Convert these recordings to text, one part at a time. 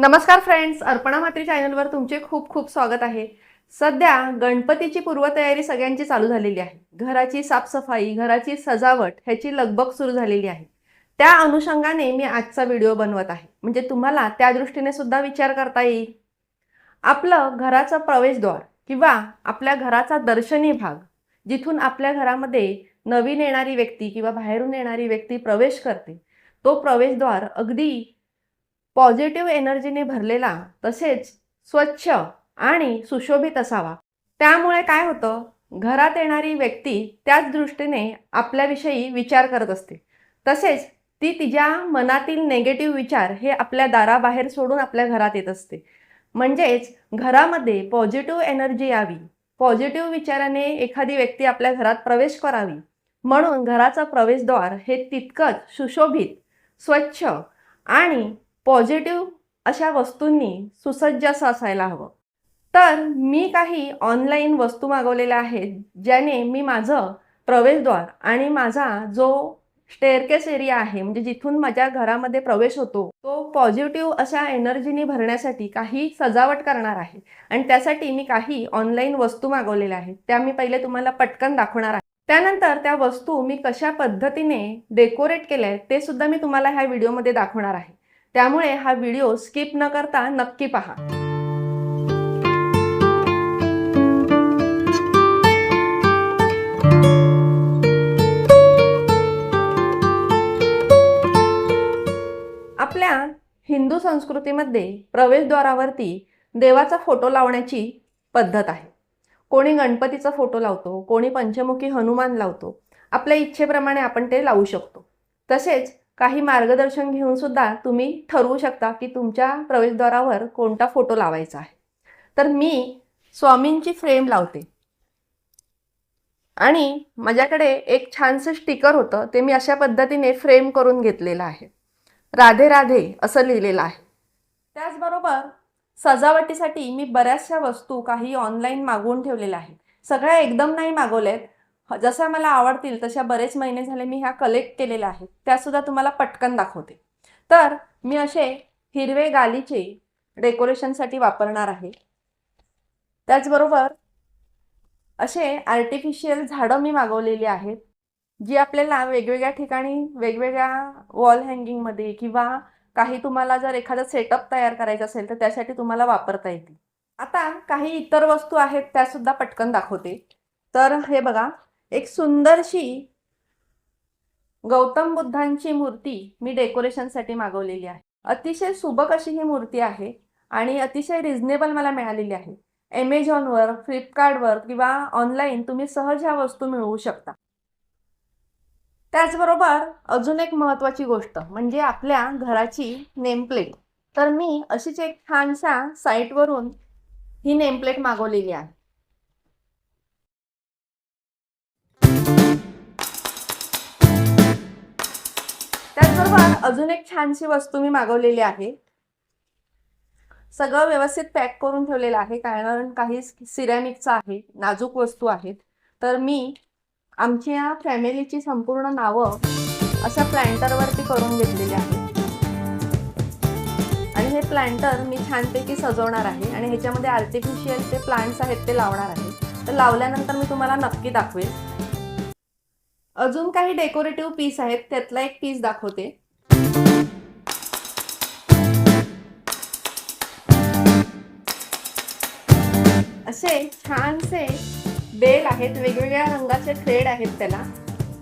नमस्कार फ्रेंड्स अर्पणा मात्री चॅनलवर तुमचे खूप खूप स्वागत आहे. सध्या गणपतीची पूर्वतयारी सगळ्यांची चालू झालेली आहे. घराची साफसफाई घराची सजावट ह्याची लगबग सुरू झालेली आहे. त्या अनुषंगाने मी आजचा व्हिडिओ बनवत आहे. म्हणजे तुम्हाला त्या दृष्टीने सुद्धा विचार करता येईल. आपलं घराचं प्रवेशद्वार किंवा आपल्या घराचा दर्शनी भाग जिथून आपल्या घरामध्ये नवीन येणारी व्यक्ती किंवा बाहेरून येणारी व्यक्ती प्रवेश करते तो प्रवेशद्वार अगदी पॉझिटिव्ह एनर्जीने भरलेला तसेच स्वच्छ आणि सुशोभित असावा. त्यामुळे काय होतं? घरात येणारी व्यक्ती त्याच दृष्टीने आपल्याविषयी विचार करत असते. तसेच ती तिच्या मनातील नेगेटिव्ह विचार हे आपल्या दाराबाहेर सोडून आपल्या घरात येत असते. म्हणजेच घरामध्ये पॉझिटिव्ह एनर्जी यावी. पॉझिटिव्ह विचाराने एखादी व्यक्ती आपल्या घरात प्रवेश करावी. म्हणून घराचं प्रवेशद्वार हे तितकंच सुशोभित स्वच्छ आणि पॉझिटिव्ह अशा वस्तूंनी सुसज्ज असं असायला हवं. तर मी काही ऑनलाईन वस्तू मागवलेल्या आहेत ज्याने मी माझं प्रवेशद्वार आणि माझा जो स्टेअरकेस एरिया आहे म्हणजे जिथून माझ्या घरामध्ये प्रवेश होतो तो पॉझिटिव्ह अशा एनर्जीनी भरण्यासाठी काही सजावट करणार आहे. आणि त्यासाठी मी काही ऑनलाईन वस्तू मागवलेल्या आहेत त्या मी पहिले तुम्हाला पटकन दाखवणार आहे. त्यानंतर त्या वस्तू मी कशा पद्धतीने डेकोरेट केल्या आहेत ते सुद्धा मी तुम्हाला ह्या व्हिडिओमध्ये दाखवणार आहे. त्यामुळे हा व्हिडिओ स्किप न करता नक्की पहा. आपल्या हिंदू संस्कृतीमध्ये प्रवेशद्वारावरती देवाचा फोटो लावण्याची पद्धत आहे. कोणी गणपतीचा फोटो लावतो कोणी पंचमुखी हनुमान लावतो. आपल्या इच्छेप्रमाणे आपण ते लावू शकतो. तसेच काही मार्गदर्शन घेऊन सुद्धा तुम्ही ठरवू शकता की तुमच्या प्रवेशद्वारावर कोणता फोटो लावायचा आहे. तर मी स्वामींची फ्रेम लावते. आणि माझ्याकडे एक छानसं स्टिकर होतं ते मी अशा पद्धतीने फ्रेम करून घेतलेलं आहे. राधे राधे असं लिहिलेलं आहे. त्याचबरोबर सजावटीसाठी मी बऱ्याचशा वस्तू काही ऑनलाईन मागवून ठेवलेल्या आहेत. सगळ्या एकदम नाही मागवल्यात जशा मला आवडतील तशा बरेच महिने झाले मी ह्या कलेक्ट केलेल्या आहेत. त्यासुद्धा तुम्हाला पटकन दाखवते. तर मी असे हिरवे गालीचे डेकोरेशनसाठी वापरणार आहे. त्याचबरोबर असे आर्टिफिशियल झाडं मी मागवलेली आहेत जी आपल्याला वेगवेगळ्या ठिकाणी वेगवेगळ्या वॉल हँगिंगमध्ये किंवा काही तुम्हाला जर एखादा सेटअप तयार करायचा असेल तर त्यासाठी तुम्हाला वापरता येतील आता काही इतर वस्तू आहेत त्यासुद्धा पटकन दाखवते. तर हे बघा. एक सुंदरशी गौतम बुद्धांची मूर्ती मी डेकोरेशनसाठी मागवलेली आहे. अतिशय सुबक अशी ही मूर्ती आहे आणि अतिशय रिझनेबल मला मिळालेली आहे. ॲमेझॉनवर फ्लिपकार्टवर किंवा ऑनलाईन तुम्ही सहज ह्या वस्तू मिळवू शकता. त्याचबरोबर अजून एक महत्त्वाची गोष्ट म्हणजे आपल्या घराची नेमप्लेट तर मी अशीच एक छानशा साईटवरून ही नेमप्लेट मागवलेली आहे. अजून एक छानशी वस्तू मी मागवलेली आहे. सगळं व्यवस्थित पॅक करून ठेवलेलं आहे. कारण काही सिरॅमिकचं आहे नाजूक वस्तू आहेत. तर मी आमच्या फॅमिलीची संपूर्ण नावं अशा प्लॅन्टरवरती करून घेतलेली आहे. आणि हे प्लॅन्टर मी छानपैकी सजवणार आहे. आणि ह्याच्यामध्ये आर्टिफिशियल ते प्लांट्स आहेत ते लावणार आहे. तर लावल्यानंतर मी तुम्हाला नक्की दाखवेल. अजून काही डेकोरेटिव्ह पीस आहेत. त्यातला एक पीस दाखवते. असे छानसे बेल आहेत वेगवेगळ्या रंगाचे थ्रेड आहेत त्याला.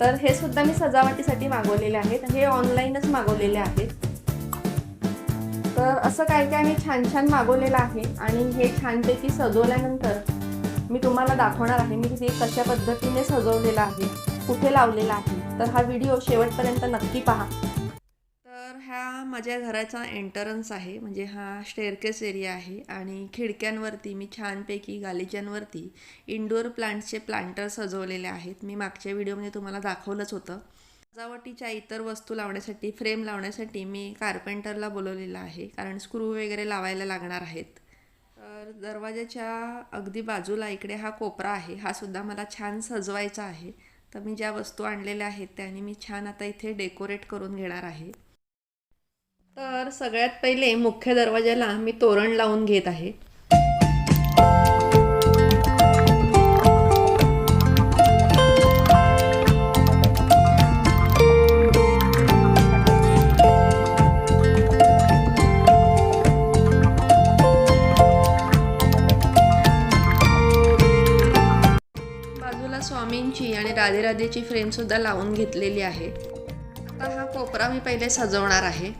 तर हे सुद्धा मी सजावटीसाठी मागवलेले आहेत हे ऑनलाईनच मागवलेले आहेत. तर असं काय काय मी छान छान मागवलेलं आहे आणि हे छानपैकी सजवल्यानंतर मी तुम्हाला दाखवणार आहे मी ते कशा पद्धतीने सजवलेलं आहे कुठे लावलेलं आहे. तर हा व्हिडिओ शेवटपर्यंत नक्की पहा. हा ह्या माझ्या घराचा एंटरन्स आहे. म्हणजे हा स्टेअरकेस एरिया आहे. आणि खिडक्यांवरती मी छानपैकी गालिच्यांवरती इंडोर प्लांट्सचे प्लांटर सजवलेले आहेत. मी मागच्या व्हिडिओमध्ये तुम्हाला दाखवलंच होतं. सजावटीच्या इतर वस्तू लावण्यासाठी फ्रेम लावण्यासाठी मी कार्पेंटरला बोलवलेलं आहे. कारण स्क्रू वगैरे लावायला लागणार आहेत. तर दरवाजाच्या अगदी बाजूला इकडे हा कोपरा आहे. हा सुद्धा मला छान सजवायचा आहे. तर मी ज्या वस्तू आणलेल्या आहेत त्याने मी छान आता इथे डेकोरेट करून घेणार आहे. तर सगळ्यात पहिले मुख्य दरवाजाला मी तोरण लावून घेत आहे. बाजूला स्वामींची आणि राधे राधेची फ्रेम सुद्धा लावून घेतलेली आहे. आता हा कोपरा मी पहिले सजवणार आहे.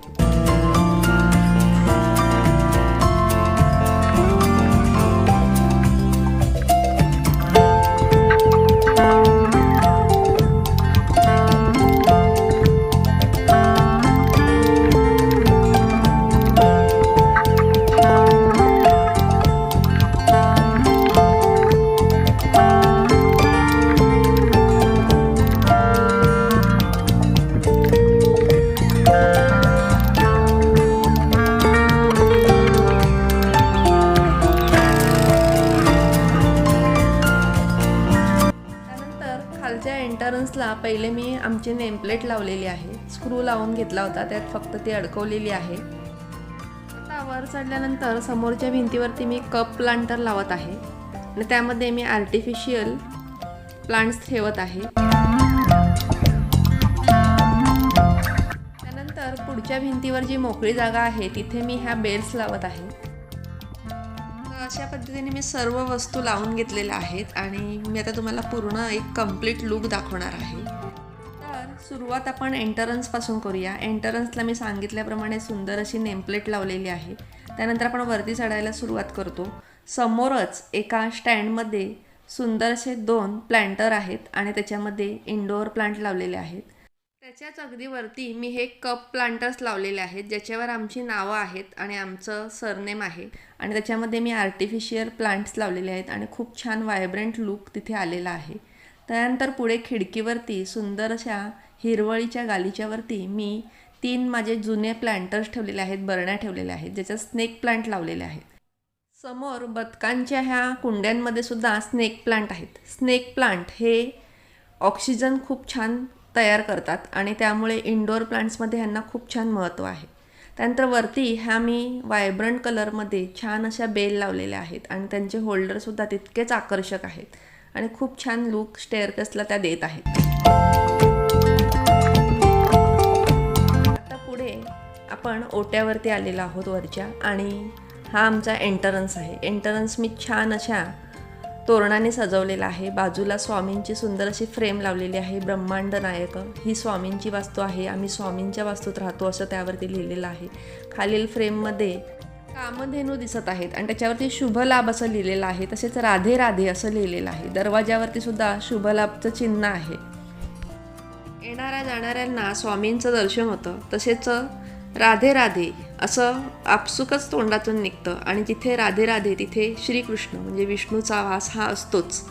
हॉलच्या एंटरन्सला पहिले मी आमची नेमप्लेट लावलेली आहे. स्क्रू लावून घेतला होता त्यात फक्त ती अडकवलेली आहे. आता वर चढल्यानंतर समोरच्या भिंतीवरती मी कप प्लांटर लावत आहे. आणि त्यामध्ये मी आर्टिफिशियल प्लांट्स ठेवत आहे. त्यानंतर पुढच्या भिंतीवर जी मोकळी जागा आहे तिथे मी ह्या बेल्स लावत आहे. अशा पद्धतीने मी सर्व वस्तू लावून घेतलेल्या आहेत आणि मी आता तुम्हाला पूर्ण एक कंप्लीट लुक दाखवणार आहे. तर सुरुवात आपण एंटरन्सपासून करूया. एंटरन्सला मी सांगितल्याप्रमाणे सुंदर अशी नेमप्लेट लावलेली आहे. त्यानंतर आपण वरती चढायला सुरुवात करतो. समोरच एका स्टँडमध्ये सुंदर असे दोन प्लॅन्टर आहेत आणि त्याच्यामध्ये इंडोअर प्लांट लावलेले आहेत. त्याच्याच अगदी वरती मी हे कप प्लांटर्स लावलेले आहेत ज्याच्यावर आमची नावं आहेत आणि आमचं सरनेम आहे. आणि त्याच्यामध्ये मी आर्टिफिशियल प्लांट्स लावलेले आहेत आणि खूप छान व्हायब्रंट लुक तिथे आलेला आहे. त्यानंतर पुढे खिडकीवरती सुंदर अशा हिरवळीच्या गालीच्यावरती मी तीन माझे जुने प्लांटर्स ठेवलेले आहेत बरण्या ठेवलेल्या आहेत ज्याच्यात स्नेक प्लांट लावलेले आहेत. समोर बदकांच्या ह्या कुंड्यांमध्ये सुद्धा स्नेक प्लांट आहेत. स्नेक प्लांट हे ऑक्सिजन खूप छान तयार करतात आणि त्यामुळे इंडोर प्लांट्समध्ये ह्यांना खूप छान महत्त्व आहे. त्यानंतर वरती ह्या मी वायब्रंट कलरमध्ये छान अशा बेल लावलेल्या आहेत आणि त्यांचे होल्डरसुद्धा तितकेच आकर्षक आहेत आणि खूप छान लुक स्टेअरकसला त्या देत आहेत. आता पुढे आपण ओट्यावरती आलेलो आहोत वरच्या आणि हा आमचा एंटरन्स आहे. एंटरन्स मी छान अशा तोरणाने सजवलेला आहे. बाजूला स्वामींची सुंदर अशी फ्रेम लावलेली आहे. ब्रह्मांड नायक ही स्वामींची वास्तू आहे. आम्ही स्वामींच्या वास्तूत राहतो असं त्यावरती लिहिलेलं आहे. खालील फ्रेममध्ये कामधेनू दिसत आहेत आणि त्याच्यावरती शुभ लाभ असं लिहिलेलं आहे. तसेच राधे राधे असं लिहिलेलं आहे. दरवाजावरती सुद्धा शुभ लाभचं चिन्ह आहे. येणाऱ्या जाणाऱ्यांना स्वामींचं दर्शन होतं. तसेच राधे राधे असं आपसुकच तोंडातून निघतं. आणि जिथे राधे राधे तिथे श्रीकृष्ण म्हणजे विष्णूचा वास हा असतोच.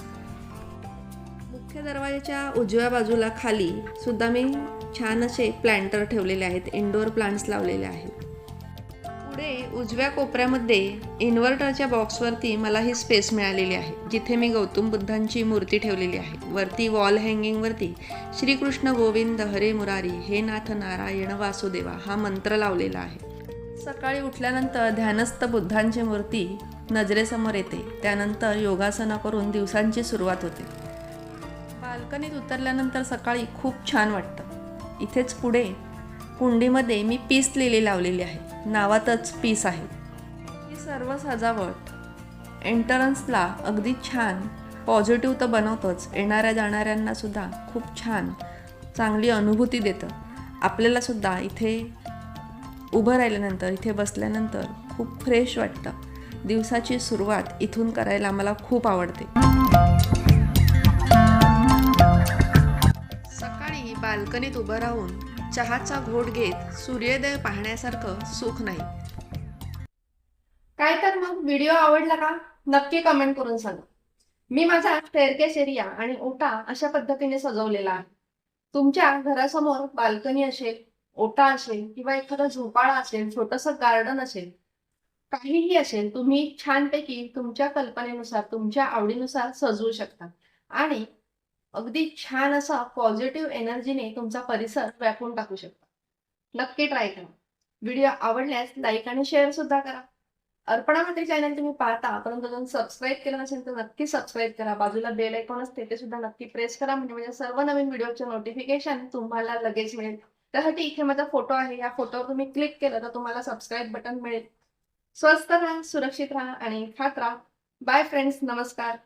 मुख्य दरवाजाच्या उजव्या बाजूला खाली सुद्धा मी छान असे प्लॅन्टर ठेवलेले आहेत. इंडोर प्लांट्स लावलेले आहेत. पुढे उजव्या कोपऱ्यामध्ये इन्व्हर्टरच्या बॉक्सवरती मला ही स्पेस मिळालेली आहे जिथे मी गौतम बुद्धांची मूर्ती ठेवलेली आहे. वरती वॉल हँगिंगवरती श्रीकृष्ण गोविंद हरे मुरारी हे नाथ नारायण वासुदेवा हा मंत्र लावलेला आहे. सकाळी उठल्यानंतर ध्यानस्थ बुद्धांची मूर्ती नजरेसमोर येते. त्यानंतर योगासनं करून दिवसांची सुरुवात होते. बाल्कनीत उतरल्यानंतर सकाळी खूप छान वाटतं. इथेच पुढे कुंडीमध्ये मी पीस लिहिली लावलेली आहे. नावातच पीस आहे. ही सर्व सजावट एंटरन्सला अगदी छान पॉझिटिव्ह तर बनवतंच. येणाऱ्या जाणाऱ्यांनासुद्धा खूप छान चांगली अनुभूती देतं. आपल्यालासुद्धा इथे उभं राहिल्यानंतर इथे बसल्यानंतर खूप फ्रेश वाटतं. दिवसाची सुरुवात इथून करायला मला खूप आवडते. सकाळी बाल्कनीत उभं राहून चहाचा घोट घेत सूर्योदय पाहण्यासारखं सुख नाही. काय तर मग व्हिडिओ आवडला का? नक्की कमेंट करून सांगा. मी माझा स्टेअरकेस एरिया आणि ओटा अशा पद्धतीने सजवलेला आहे. तुमच्या घरासमोर बाल्कनी असेल ओटा असेल किंवा एखादा झोपाळा असेल छोटस गार्डन असेल काहीही असेल तुम्ही छानपैकी तुमच्या कल्पनेनुसार तुमच्या आवडीनुसार सजवू शकता. आणि अगदी छान असा पॉझिटिव्ह एनर्जीने तुमचा परिसर व्यापून टाकू शकता. नक्की ट्राय करा. व्हिडिओ आवडल्यास लाईक आणि शेअर सुद्धा करा. अर्पणा मंत्री चॅनल तुम्ही पाहता परंतु अजून सबस्क्राईब केलं नसेल तर नक्की सबस्क्राईब करा. बाजूला बेल आयकॉन असते ते सुद्धा नक्की प्रेस करा. म्हणजे माझ्या सर्व नवीन व्हिडिओचे नोटिफिकेशन तुम्हाला लगेच मिळेल. त्यासाठी इथे माझा फोटो आहे. या फोटोवर तुम्ही क्लिक केलं तर तुम्हाला सबस्क्राईब बटन मिळेल. स्वस्त राहा सुरक्षित राहा आणि खात राहा. बाय फ्रेंड्स नमस्कार.